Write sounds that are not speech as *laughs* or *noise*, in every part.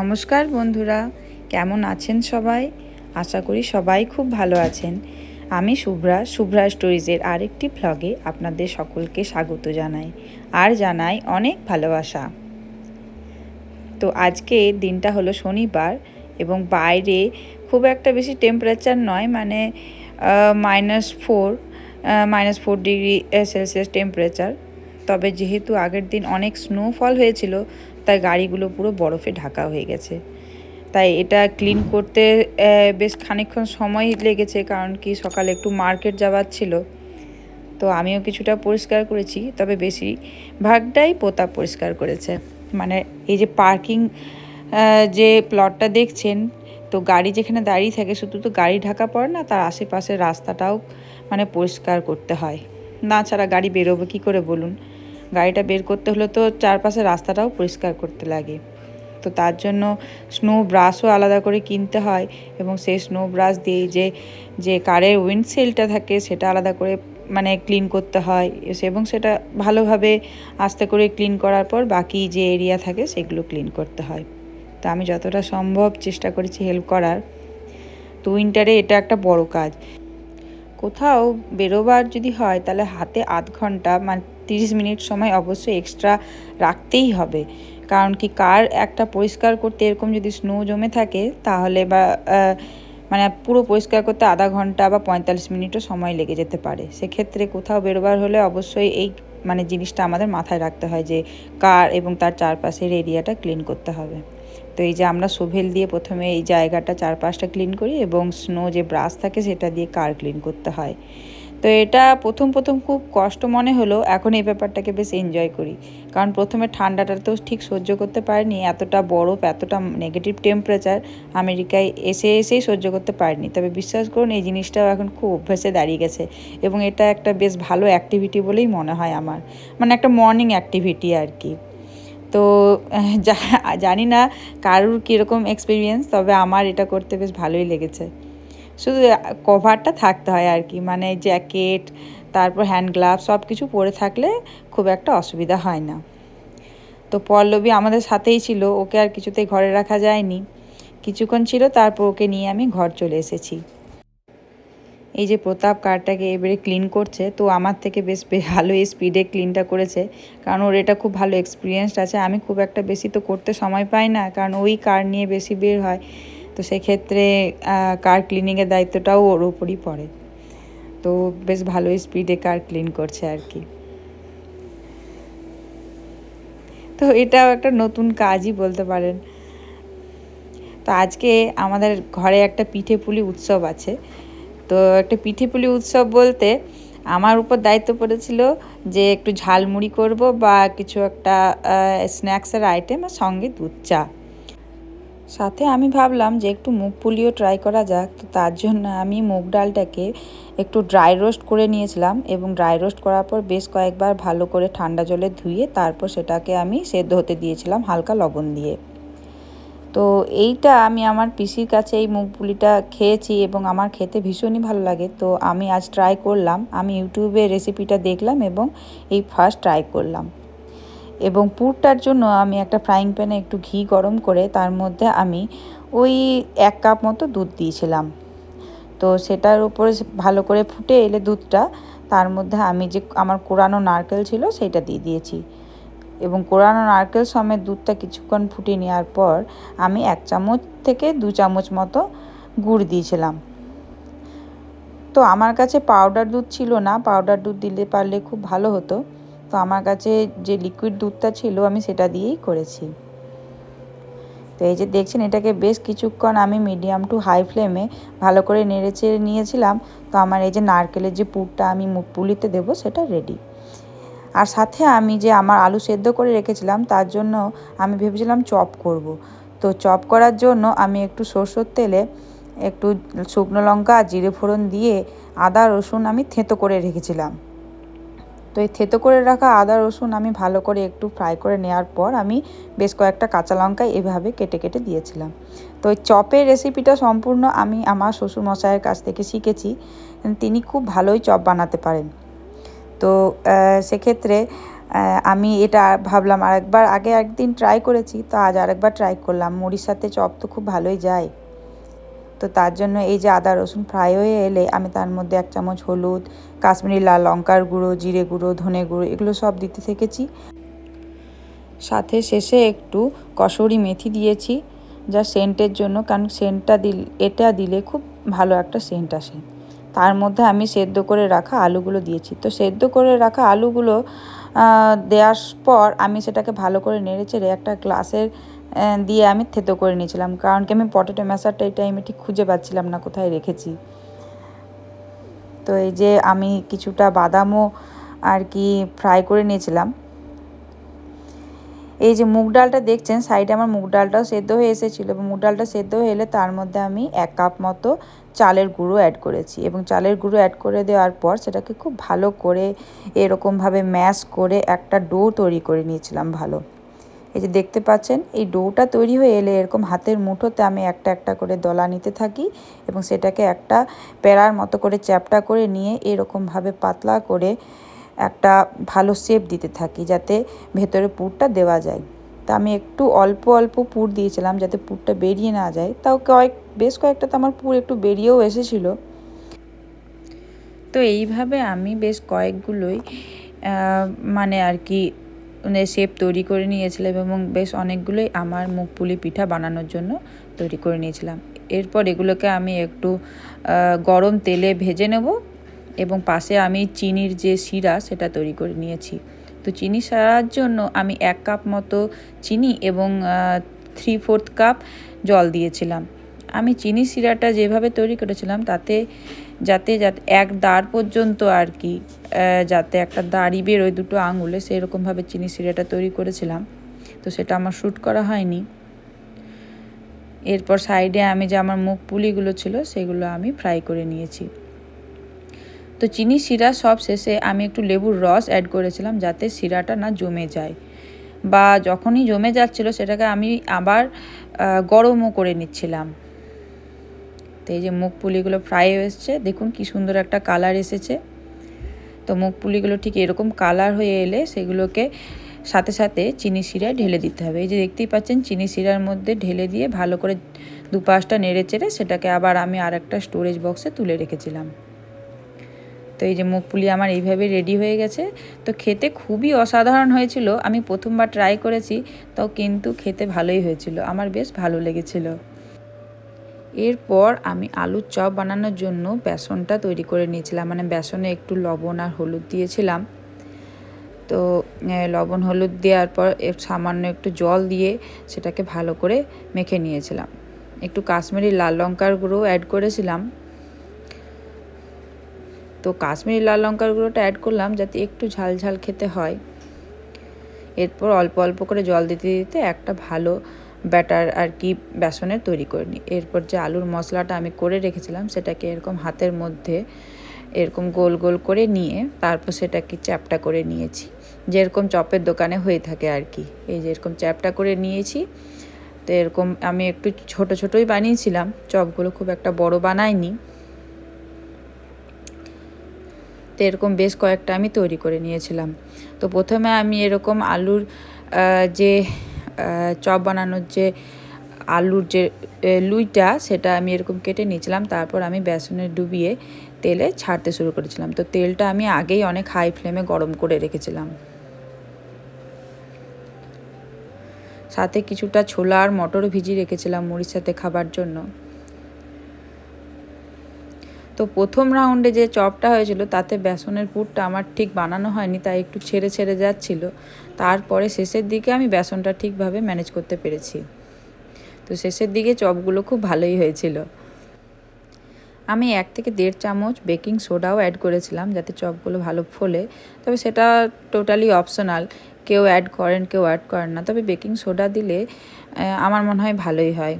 নমস্কার বন্ধুরা, কেমন আছেন সবাই? আশা করি সবাই খুব ভালো আছেন। আমি শুভ্রা শুভ্রা স্টোরিজের আরেকটি ভ্লগে আপনাদের সকলকে স্বাগত জানাই, আর জানাই অনেক ভালোবাসা। তো আজকে দিনটা হলো শনিবার এবং বাইরে খুব একটা বেশি টেম্পারেচার নয় মানে minus four minus four degree Celsius temperature তবে যেহেতু আগের দিন অনেক স্নোফল হয়েছিল তাই গাড়িগুলো পুরো বরফে ঢাকা হয়ে গেছে। তাই এটা ক্লিন করতে বেশ খানিকক্ষণ সময় লেগেছে কারণ কি সকালে একটু মার্কেট যাওয়ার ছিল। তো আমিও কিছুটা পরিষ্কার করেছি, তবে বেশি ভাগটাই পোতা পরিষ্কার করেছে। মানে এই যে পার্কিং যে প্লটটা দেখছেন, তো গাড়ি যেখানে দাঁড়িয়ে থাকে শুধু তো গাড়ি ঢাকা পড়ে না, তার আশেপাশের রাস্তাটাও মানে পরিষ্কার করতে হয়। না ছাড়া গাড়ি বেরোবে কী করে বলুন? গাড়িটা বের করতে হলে তো চারপাশে রাস্তাটাও পরিষ্কার করতে লাগে। তো তার জন্য স্নো ব্রাশও আলাদা করে কিনতে হয় এবং সেই স্নো ব্রাশ দিয়ে যে যে কারের উইন্ডশিল্ডটা থাকে সেটা আলাদা করে মানে ক্লিন করতে হয়। এবং সেটা ভালোভাবে আস্তে করে ক্লিন করার পর বাকি যে এরিয়া থাকে সেগুলো ক্লিন করতে হয়। তো আমি যতটা সম্ভব চেষ্টা করেছি হেল্প করার। তো উইন্টারে এটা একটা বড় কাজ। কোথাও বেরোবার যদি হয়, তাহলে হাতে আধ ঘণ্টা মানে তিরিশ মিনিট সময় অবশ্যই এক্সট্রা রাখতেই হবে। কারণ কি কার একটা পরিষ্কার করতে এরকম যদি স্নো জমে থাকে, তাহলে বা মানে পুরো পরিষ্কার করতে আধা ঘণ্টা বা পঁয়তাল্লিশ মিনিটও সময় লেগে যেতে পারে। সেক্ষেত্রে কোথাও বেরোবার হলে অবশ্যই এই মানে জিনিসটা আমাদের মাথায় রাখতে হয় যে, কার এবং তার চারপাশের এরিয়াটা ক্লিন করতে হবে। তো এই যে আমরা সোভেল দিয়ে প্রথমে এই জায়গাটা চারপাশটা ক্লিন করি এবং স্নো যে ব্রাশ থাকে সেটা দিয়ে কার ক্লিন করতে হয়। তো এটা প্রথম প্রথম খুব কষ্ট মনে হলো, এখন এই ব্যাপারটাকে বেশ এনজয় করি। কারণ প্রথমে ঠান্ডাটা তো ঠিক সহ্য করতে পারিনি, এতটা বরফ, এতটা নেগেটিভ টেম্পারেচার আমেরিকায় এসে এসেই সহ্য করতে পারিনি। তবে বিশ্বাস করুন, এই জিনিসটাও এখন খুব অভ্যাসে দাঁড়িয়ে গেছে এবং এটা একটা বেশ ভালো অ্যাক্টিভিটি বলেই মনে হয় আমার। মানে একটা মর্নিং অ্যাক্টিভিটি আর কি। তো *laughs* জানি না কারুর কীরকম এক্সপিরিয়েন্স তবে আমার এটা করতে বেশ ভালোই লেগেছে। শুধু কভারটা থাকতে হয় আর কি মানে জ্যাকেট তারপর হ্যান্ড গ্লাভ সব কিছু পরে থাকলে খুব একটা অসুবিধা হয় না। তো পল্লবী আমাদের সাথেই ছিল, ওকে আর কিছুতেই ঘরে রাখা যায়নি। কিছুক্ষণ ছিল, তারপর ওকে নিয়ে আমি ঘর চলে এসেছি। এই যে প্রতাপ কারটাকে এবারে ক্লিন করছে, তো আমার থেকে বেশ ভালো স্পিডে ক্লিনটা করেছে। কারণ ওর এটা খুব ভালো এক্সপিরিয়েন্সড আছে। আমি খুব একটা বেশি তো করতে সময় পাই না, কারণ ওই কার নিয়ে বেশি বের হয়। তো সেক্ষেত্রে কার ক্লিনিংয়ের দায়িত্বটাও ওর ওপরই পড়ে। তো বেশ ভালো স্পিডে কার ক্লিন করছে আর কি। তো এটাও একটা নতুন কাজই বলতে পারেন। তো আজকে আমাদের ঘরে একটা পিঠে পুলি উৎসব আছে। তো একটা পিঠে পুলি উৎসব বলতে আমার উপর দায়িত্ব পড়েছিল যে একটু ঝালমুড়ি করব বা কিছু একটা স্ন্যাক্সের আইটেম সঙ্গে দুধ চা। সাথে আমি ভাবলাম যে একটু মুগ পুলিও ট্রাই করা যাক, তো তার জন্য আমি মুগ ডালটাকে একটু ড্রাই রোস্ট করে নিয়েছিলাম এবং ড্রাই রোস্ট করার পর বেশ কয়েকবার ভালো করে ঠান্ডা জলে ধুয়ে তারপর সেটাকে আমি সেদ্ধ হতে দিয়েছিলাম হালকা লবণ দিয়ে। তো এইটা আমি আমার পিসির কাছে এই মুগ পুলিটা খেয়েছি এবং আমার খেতে ভীষণই ভালো লাগে। তো আমি আজ ট্রাই করলাম। আমি ইউটিউবে রেসিপিটা দেখলাম এবং এই ফার্স্ট ট্রাই করলাম। এবং পুরটার জন্য আমি একটা ফ্রাইং প্যানে একটু ঘি গরম করে তার মধ্যে আমি ওই এক কাপ মতো দুধ দিয়েছিলাম। তো সেটার উপরে ভালো করে ফুটে এলে দুধটা তার মধ্যে আমি যে আমার কোরানো নারকেল ছিল সেটা দিয়ে দিয়েছি। এবং কোরানো নারকেল সমেত দুধটা কিছুক্ষণ ফুটিয়ে নেওয়ার পর আমি এক চামচ থেকে দু চামচ মতো গুড় দিয়েছিলাম। তো আমার কাছে পাউডার দুধ ছিল না পাউডার দুধ দিলে পারলে খুব ভালো হতো। তো আমার কাছে যে লিকুইড দুধটা ছিল আমি সেটা দিয়েই করেছি। তো এই যে দেখছেন, এটাকে বেশ কিছুক্ষণ আমি মিডিয়াম টু হাই ফ্লেমে ভালো করে নেড়ে চেড়ে নিয়েছিলাম। তো আমার এই যে নারকেলের যে পুরটা আমি পুলিতে দেবো, সেটা রেডি আর সাথে আমি যে আমার আলু সেদ্ধ করে রেখেছিলাম, তার জন্য আমি ভেবেছিলাম চপ করব। তো চপ করার জন্য আমি একটু সরষের তেলে একটু শুকনো লঙ্কা, জিরে ফোড়ন দিয়ে আদা, রসুন আমি থেঁতো করে রেখেছিলাম। তো এই থেতো করে রাখা আদা, রসুন আমি ভালো করে একটু ফ্রাই করে নেওয়ার পর আমি বেশ কয়েকটা কাঁচা লঙ্কা এভাবে কেটে কেটে দিয়েছিলাম। তো এই চপের রেসিপিটা সম্পূর্ণ আমি আমার শ্বশুরমশাইয়ের কাছ থেকে শিখেছি। তিনি খুব ভালোই চপ বানাতে পারেন। তো সেক্ষেত্রে আমি এটা ভাবলাম আরেকবার। আগে একদিন ট্রাই করেছি, তো আজ আরেকবার ট্রাই করলাম। মুড়ির সাথে চপ তো খুব ভালোই যায়। তো তার জন্য এই যে আদা, রসুন ফ্রাই হয়ে এলে আমি তার মধ্যে এক চামচ হলুদ, কাশ্মীরি লাল লঙ্কার গুঁড়ো, জিরে গুঁড়ো, ধনে গুঁড়ো, এগুলো সব দিতে থেকেছি। সাথে শেষে একটু কসুরি মেথি দিয়েছি, যা সেন্টের জন্য, কারণ সেন্টটা দিল, এটা দিলে খুব ভালো একটা সেন্ট আসে। তার মধ্যে আমি সেদ্ধ করে রাখা আলুগুলো দিয়েছি। তো সেদ্ধ করে রাখা আলুগুলো দেওয়ার পর আমি সেটাকে ভালো করে নেড়ে চেড়ে একটা গ্লাসের দিয়ে আমি থেতো করে নিয়েছিলাম। কারণ কি আমি পটেটো ম্যাশারটা এই টাইমে ঠিক খুঁজে পাচ্ছিলাম না কোথায় রেখেছি। তো এই যে আমি কিছুটা বাদামও আর কি ফ্রাই করে নিয়েছিলাম। এই যে মুগ ডালটা দেখছেন সাইডে আমার মুগ ডালটাও সেদ্ধ হয়ে এসেছিল এবং মুগ ডালটা সেদ্ধ হয়ে এলে তার মধ্যে আমি এক কাপ মতো চালের গুঁড়ো অ্যাড করেছি এবং চালের গুঁড়ো অ্যাড করে দেওয়ার পর সেটাকে খুব ভালো করে এরকমভাবে ম্যাশ করে একটা ডো তৈরি করে নিয়েছিলাম ভালো। এই যে দেখতে পাচ্ছেন, এই ডোটা তৈরি হয়ে এলে এরকম হাতের মুঠোতে আমি একটা একটা করে দলা নিতে থাকি এবং সেটাকে একটা প্যারার মতো করে চ্যাপটা করে নিয়ে এরকমভাবে পাতলা করে একটা ভালো শেপ দিতে থাকি যাতে ভেতরে পুরটা দেওয়া যায়। তা আমি একটু অল্প অল্প পুর দিয়েছিলাম যাতে পুরটা বেরিয়ে না যায়। তাও কয়েক, বেশ কয়েকটা তো আমার পুর একটু বেরিয়েও এসেছিল। তো এইভাবে আমি বেশ কয়েকগুলোই মানে আর কি শেপ তৈরি করে নিয়েছিলাম এবং বেশ অনেকগুলোই আমার মুখ পুলি পিঠা বানানোর জন্য তৈরি করে নিয়েছিলাম। এরপর এগুলোকে আমি একটু গরম তেলে ভেজে নেব। এবং পাশে আমি চিনির যে শিরা, সেটা তৈরি করে নিয়েছি। তো চিনি সারার জন্য আমি এক কাপ মতো চিনি এবং থ্রি ফোর্থ কাপ জল দিয়েছিলাম। আমি চিনি শিরাটা যেভাবে তৈরি করেছিলাম, তাতে যাতে যাতে এক দাঁড় পর্যন্ত আর কি যাতে একটা দাড়ি বেরোয় দুটো আঙুলে, সেরকমভাবে চিনি শিরাটা তৈরি করেছিলাম। তো সেটা আমার শ্যুট করা হয়নি। এরপর সাইডে আমি যে আমার মুখ পুলিগুলো ছিল, সেগুলো আমি ফ্রাই করে নিয়েছি। তো চিনি, শিরা সব শেষে আমি একটু লেবুর রস অ্যাড করেছিলাম যাতে শিরাটা না জমে যায়। বা যখনই জমে যাচ্ছিল সেটাকে আমি আবার গরমও করে নিচ্ছিলাম। তো এই যে মুখ পুলিগুলো ফ্রাই এসছে, দেখুন কি সুন্দর একটা কালার এসেছে। তো মুখ পুলিগুলো ঠিক এরকম কালার হয়ে এলে সেগুলোকে সাথে সাথে চিনি, শিরায় ঢেলে দিতে হবে। এই যে দেখতেই পাচ্ছেন, চিনি, শিরার মধ্যে ঢেলে দিয়ে ভালো করে দুপাশটা নেড়ে চেড়ে সেটাকে আবার আমি আর একটা স্টোরেজ বক্সে তুলে রেখেছিলাম। তো এই যে মুখ পুলি আমার এইভাবে রেডি হয়ে গেছে। তো খেতে খুবই অসাধারণ হয়েছিল। আমি প্রথমবার ট্রাই করেছি, তো কিন্তু খেতে ভালোই হয়েছিল। আমার বেশ ভালো লেগেছিল। এরপর আমি আলুর চপ বানানোর জন্য বেসনটা তৈরি করে নিয়েছিলাম। মানে বেসনে একটু লবণ আর হলুদ দিয়েছিলাম। তো লবণ হলুদ দেওয়ার পর সামান্য একটু জল দিয়ে সেটাকে ভালো করে মেখে নিয়েছিলাম। একটু কাশ্মীরি লাল লঙ্কার গুঁড়ো অ্যাড করেছিলাম। তো কাশ্মীরি লাল লঙ্কার গুঁড়োটা অ্যাড করলাম যাতে একটু ঝাল ঝাল খেতে হয়। এরপর অল্প অল্প করে জল দিতে দিতে একটা ভালো ব্যাটার আর কি বেসনের তৈরি করে নিই। এরপর যে আলুর মশলাটা আমি করে রেখেছিলাম সেটাকে এরকম হাতের মধ্যে এরকম গোল গোল করে নিয়ে তারপর সেটাকে চ্যাপটা করে নিয়েছি। যেরকম চপের দোকানে হয়ে থাকে আর কি। এই যে এরকম চ্যাপটা করে নিয়েছি। তো এরকম আমি একটু ছোট ছোটই বানিয়েছিলাম। চপগুলো খুব একটা বড় বানাইনি। তো এরকম বেশ কয়েকটা আমি তৈরি করে নিয়েছিলাম। তো প্রথমে আমি এরকম আলুর যে চপ বানানোর যে আলুর যে লুইটা, সেটা আমি এরকম কেটে নিয়েছিলাম। তারপর আমি বেসনে ডুবিয়ে তেলে ছাড়তে শুরু করেছিলাম। তো তেলটা আমি আগেই অনেক হাই ফ্লেমে গরম করে রেখেছিলাম। সাথে কিছুটা ছোলা আর মটর ভিজিয়ে রেখেছিলাম মুড়ির সাথে খাবার জন্য। তো প্রথম রাউন্ডে যে চপটা হয়েছিল, তাতে বেসনের পুরটা আমার ঠিক বানানো হয়নি, তাই একটু ছেড়ে ছেড়ে যাচ্ছিল। তারপরে শেষের দিকে আমি বেসনটা ঠিকভাবে ম্যানেজ করতে পেরেছি। তো শেষের দিকে চপগুলো খুব ভালোই হয়েছিল। আমি এক থেকে দেড় চামচ বেকিং সোডাও অ্যাড করেছিলাম, যাতে চপগুলো ভালো ফোলে। তবে সেটা টোটালি অপশনাল কেউ অ্যাড করেন, কেউ অ্যাড করেন না। তবে বেকিং সোডা দিলে আমার মনে হয় ভালোই হয়।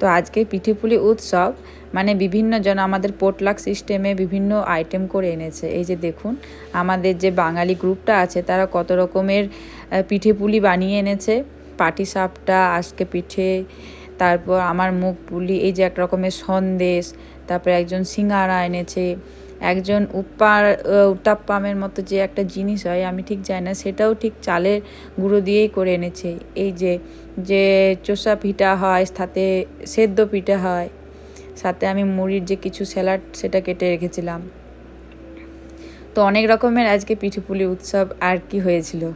তো আজকে পিঠেপুলি উৎসব মানে বিভিন্ন জন আমাদের পোটলাক সিস্টেমে বিভিন্ন আইটেম করে এনেছে। এই যে দেখুন, আমাদের যে বাঙালি গ্রুপটা আছে, তারা কত রকমের পিঠেপুলি বানিয়ে এনেছে। পাটি সাপটা, আজকে পিঠে, তারপর আমার মুখ পুলি, এই যে এক রকমের সন্দেশ, তারপরে একজন সিঙ্গারা এনেছে। একজন উপ্পার উত্তাপ্পামের মতো যে একটা জিনিস হয়, আমি ঠিক জানি না, সেটাও ঠিক চালের গুঁড়ো দিয়েই করে এনেছে। এই যে যে চোষা পিঠা হয়, সাথে সেদ্ধ পিঠা হয়, সাথে আমি মুড়ির যে কিছু স্যালাড সেটা কেটে রেখেছিলাম। তো অনেক রকমের আজকে পিঠেপুলি উৎসব আর কি হয়েছিল।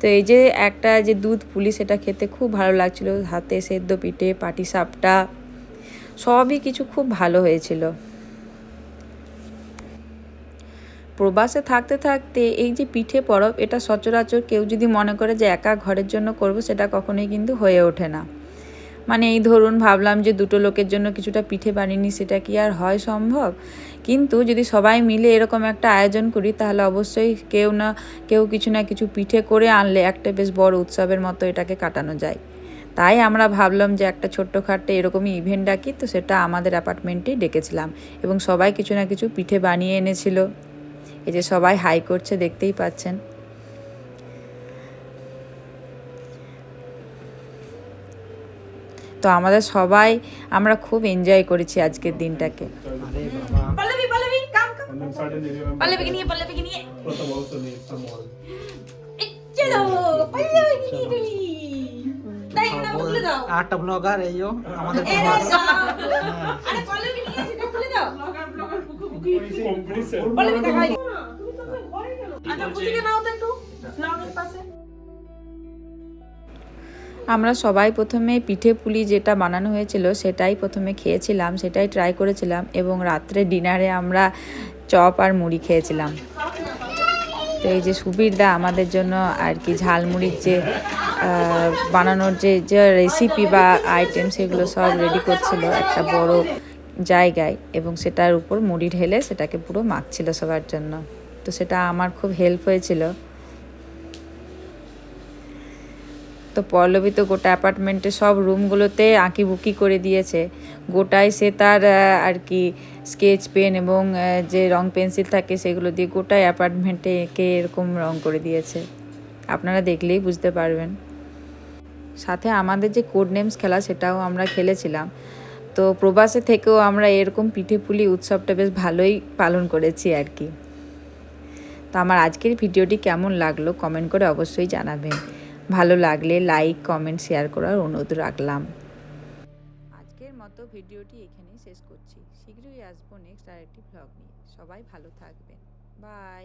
তো এই যে একটা যে দুধ পুলি সেটা খেতে খুব ভালো লাগছিল, হাতে সেদ্ধ পিঠে, পাটি সাপটা সবই কিছু খুব ভালো হয়েছিল। প্রবাসে থাকতে থাকতে এই যে পিঠে পরব, এটা সচরাচর কেউ যদি মনে করে যে একা ঘরের জন্য করব, সেটা কখনোই কিন্তু হয়ে ওঠে না। মানে এই ধরুন ভাবলাম যে দুটো লোকের জন্য কিছুটা পিঠে বানিয়ে নিই সেটা কি আর হয় সম্ভব? কিন্তু যদি সবাই মিলে এরকম একটা আয়োজন করি, তাহলে অবশ্যই কেউ না, কেউ কিছু না কিছু পিঠে করে আনলে একটা বেশ বড় উৎসবের মতো এটাকে কাটানো যায়। তাই আমরা ভাবলাম যে একটা ছোট্টখাট্টো এরকমই ইভেন্ট ডাকি তো সেটা আমাদের অ্যাপার্টমেন্টেই ডেকেছিলাম এবং সবাই কিছু না কিছু পিঠে বানিয়ে এনেছিল। এই যে সবাই হাই করছে দেখতেই পাচ্ছেন। তো আমাদের সবাই আমরা খুব এনজয় করেছি আজকের দিনটাকে। নিয়ে আটটা ব্লগার এই আমাদের আচ্ছা আমরা সবাই প্রথমে পিঠে পুলি যেটা বানানো হয়েছিল সেটাই প্রথমে খেয়েছিলাম সেটাই ট্রাই করেছিলাম এবং রাত্রে ডিনারে আমরা চপ আর মুড়ি খেয়েছিলাম। তো এই যে সুবীরদা আমাদের জন্য আর কি ঝালমুড়ির যে বানানোর যে যে রেসিপি বা আইটেম সেগুলো সব রেডি করছিল একটা বড় জায়গায় এবং সেটার উপর মুড়ি ঢেলে সেটাকে পুরো মাখছিল সবার জন্য। তো সেটা আমার খুব হেল্প হয়েছিল। তো পল্লবী তো গোটা অ্যাপার্টমেন্টে সব রুমগুলোতে আঁকি বুকি করে দিয়েছে। গোটায় সে তার আর কি স্কেচ পেন এবং যে রং পেন্সিল থাকে সেগুলো দিয়ে গোটায় অ্যাপার্টমেন্টে এঁকে এরকম রং করে দিয়েছে। আপনারা দেখলেই বুঝতে পারবেন। সাথে আমাদের যে কোড নেমস খেলা সেটাও আমরা খেলেছিলাম। তো প্রবাসে থেকেও আমরা এরকম পিঠে পুলি উৎসবটা বেশ ভালোই পালন করেছি আর কি। তো আমার আজকের ভিডিওটি কেমন লাগল কমেন্ট করে অবশ্যই জানাবেন। ভালো লাগলে লাইক কমেন্ট শেয়ার করার অনুরোধ রাখলাম। আজকের মতো ভিডিওটি এখানেই শেষ করছি। শীঘ্রই আসব নেক্সট আরেকটি ভ্লগ নিয়ে। সবাই ভালো থাকবেন। বাই